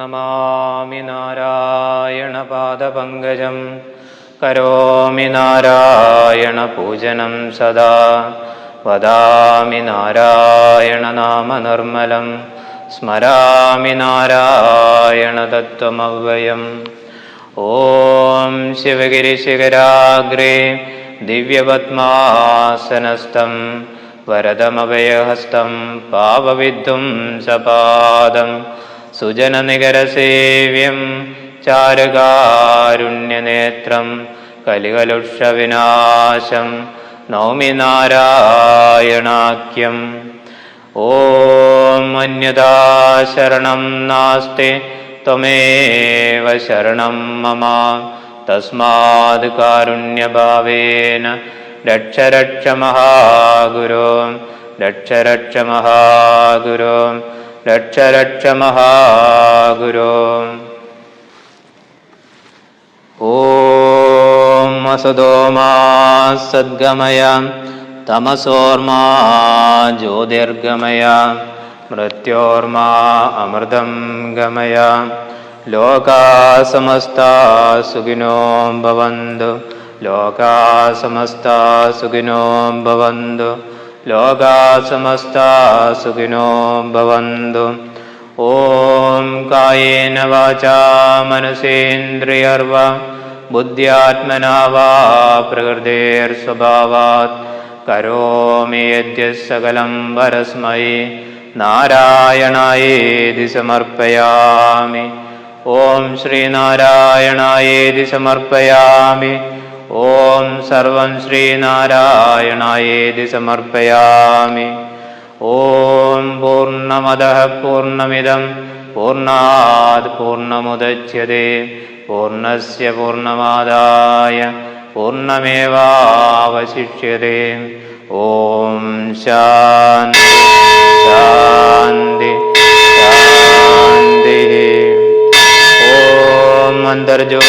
नमामि नारायणपादपङ्कजं करोमि नारायणपूजनं सदा वदामि नारायणनामनिर्मलं स्मरामि नारायणतत्त्वमव्ययम् ॐ शिवगिरिशिखराग्रे दिव्यपद्मासनस्थं वरदमभयहस्तं पावविद्धुं सपादं सुजननिगरसेव्यं चारुकारुण्यनेत्रं कलिकलुषविनाशं नौमि नारायणाख्यम् ॐ अन्यदा शरणं नास्ति त्वमेव शरणं मम। तस्माद् कारुण्यभावेन रक्ष रक्ष महागुरो रक्ष रक्ष महागुरो रक्ष रक्ष महागुरो ॐ असदो मा सद्गमय तमसोर्मा ज्योतिर्गमय मृत्योर्मा अमृतं गमय। लोका समस्ता सुखिनो भवन्तु लोका समस्ता सुखिनो भवन्तु लोका समस्ता सुखिनो भवन्तु। ॐ कायेन वाचा मनसेन्द्रियर्वा बुद्ध्यात्मना वा प्रकृतेर्स्वभावात्। करोमि यद्यः सकलं परस्मै नारायणायेति समर्पयामि। ॐ श्रीनारायणायेति समर्पयामि ഓം സർവം ശ്രീനാരായണായേതി സമർപ്പയാമി. ഓം പൂർണമത പൂർണമിതം പൂർണാത് പൂർണമുദച്യതേ പൂർണസ്യ പൂർണമാദായ പൂർണമേവാവശിഷ്യതേ ഓം ശാന്തി ശാന്തി ശാന്തി ഓം അന്തർജോ